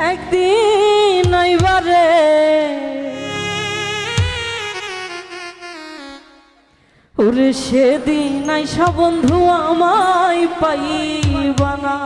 একদিন আইবারে ওরে সেদিন আইসা বন্ধু আমায় পাইবানা